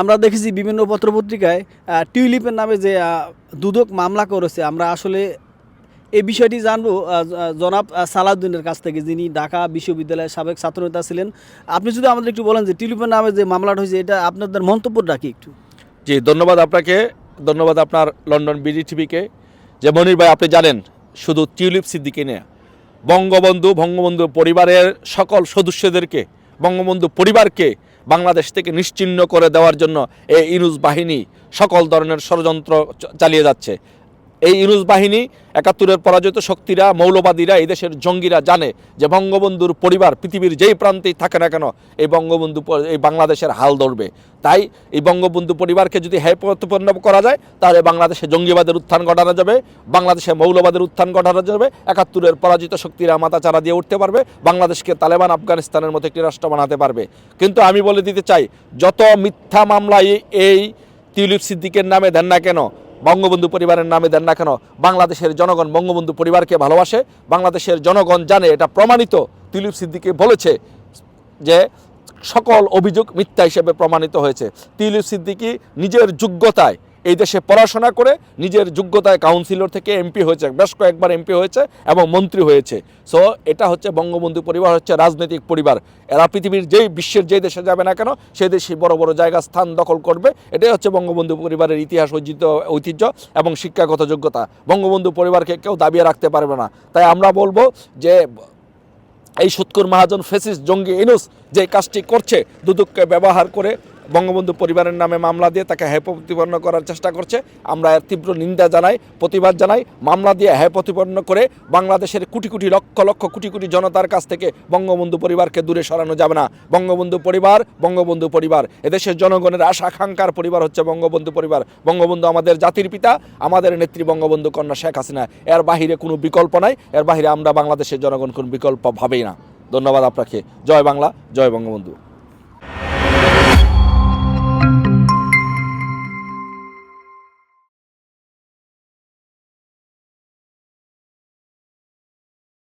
আমরা দেখেছি বিভিন্ন পত্রপত্রিকায় টিউলিপের নামে যে দুদক মামলা করেছে, আমরা আসলে এই বিষয়টি জানব জনাব সালাউদ্দিনের কাছ থেকে, যিনি ঢাকা বিশ্ববিদ্যালয়ের সাবেক ছাত্রনেতা ছিলেন। আপনি যদি আমাদের একটু বলেন যে, টিউলিপের নামে যে মামলাটা হয়েছে, এটা আপনাদের মন্তব্যটা কি একটু? জি, ধন্যবাদ আপনাকে, ধন্যবাদ আপনার লন্ডন বিডি টিভিকে যে মনির ভাই, আপনি জানেন, শুধু টিউলিপ সিদ্দিকি নিয়ে। বঙ্গবন্ধু বঙ্গবন্ধু পরিবারের সকল সদস্যদেরকে, বঙ্গবন্ধু পরিবারকে বাংলাদেশ থেকে নিশ্চিহ্ন করে দেওয়ার জন্য এই ইনুজ বাহিনী সকল ধরনের ষড়যন্ত্র চালিয়ে যাচ্ছে। এই ইনুস বাহিনী একাত্তরের পরাজিত শক্তিরা, মৌলবাদীরা এই দেশের জঙ্গিরা জানে যে বঙ্গবন্ধুর পরিবার পৃথিবীর যেই প্রান্তেই থাকে না কেন, এই বঙ্গবন্ধু এই বাংলাদেশের হাল ধরবে। তাই এই বঙ্গবন্ধু পরিবারকে যদি হ্যায় প্রতিপন্ন করা যায়, তাহলে বাংলাদেশে জঙ্গিবাদের উত্থান ঘটানো যাবে, বাংলাদেশে মৌলবাদের উত্থান ঘটানো যাবে, একাত্তরের পরাজিত শক্তিরা মাথাচাড়া দিয়ে উঠতে পারবে, বাংলাদেশকে তালেবান আফগানিস্তানের মতো একটি রাষ্ট্র বানাতে পারবে। কিন্তু আমি বলে দিতে চাই, যত মিথ্যা মামলায় এই তিউলিপ সিদ্দিকের নামে দেন না কেন বঙ্গবন্ধু পরিবারের নামে দেন না কেন? বাংলাদেশের জনগণ বঙ্গবন্ধু পরিবারকে ভালোবাসে, বাংলাদেশের জনগণ জানে, এটা প্রমাণিত। তিলিপ সিদ্দিকে বলেছে যে সকল অভিযোগ মিথ্যা হিসেবে প্রমাণিত হয়েছে। তিলিপ সিদ্দিকি নিজের যোগ্যতায় এই দেশে পড়াশোনা করে নিজের যোগ্যতায় কাউন্সিলর থেকে এমপি হয়েছে, বেশ কয়েকবার এমপি হয়েছে এবং মন্ত্রী হয়েছে। সো এটা হচ্ছে বঙ্গবন্ধু পরিবার, হচ্ছে রাজনৈতিক পরিবার। এরা পৃথিবীর যেই বিশ্বের যেই দেশে যাবে না কেন সেই দেশে বড় বড় জায়গা, স্থান দখল করবে। এটাই হচ্ছে বঙ্গবন্ধু পরিবারের ইতিহাস, ঐতিহ্য ঐতিহ্য এবং শিক্ষাগত যোগ্যতা। বঙ্গবন্ধু পরিবারকে কেউ দাবিয়ে রাখতে পারবে না। তাই আমরা বলব যে, এই সুৎকুর মহাজন ফেসিস জঙ্গি ইনুস যে কাজটি করছে, দুদককে ব্যবহার করে বঙ্গবন্ধু পরিবারের নামে মামলা দিয়ে তাকে হ্যায় প্রতিপন্ন করার চেষ্টা করছে। আমরা এর তীব্র নিন্দা জানাই, প্রতিবাদ জানাই। মামলা দিয়ে হ্যায় প্রতিপন্ন করে বাংলাদেশের কোটি কোটি লক্ষ লক্ষ কোটি কোটি জনতার কাছ থেকে বঙ্গবন্ধু পরিবারকে দূরে সরানো যাবে না। বঙ্গবন্ধু পরিবার বঙ্গবন্ধু পরিবার। এদেশের জনগণের আশা, আকাঙ্ক্ষার পরিবার হচ্ছে বঙ্গবন্ধু পরিবার। বঙ্গবন্ধু আমাদের জাতির পিতা, আমাদের নেত্রী বঙ্গবন্ধু কন্যা শেখ হাসিনা। এর বাহিরে কোনো বিকল্প নাই। এর বাহিরে আমরা বাংলাদেশের জনগণ কোনো বিকল্প ভাবেই না। ধন্যবাদ আপনাকে। জয় বাংলা, জয় বঙ্গবন্ধু।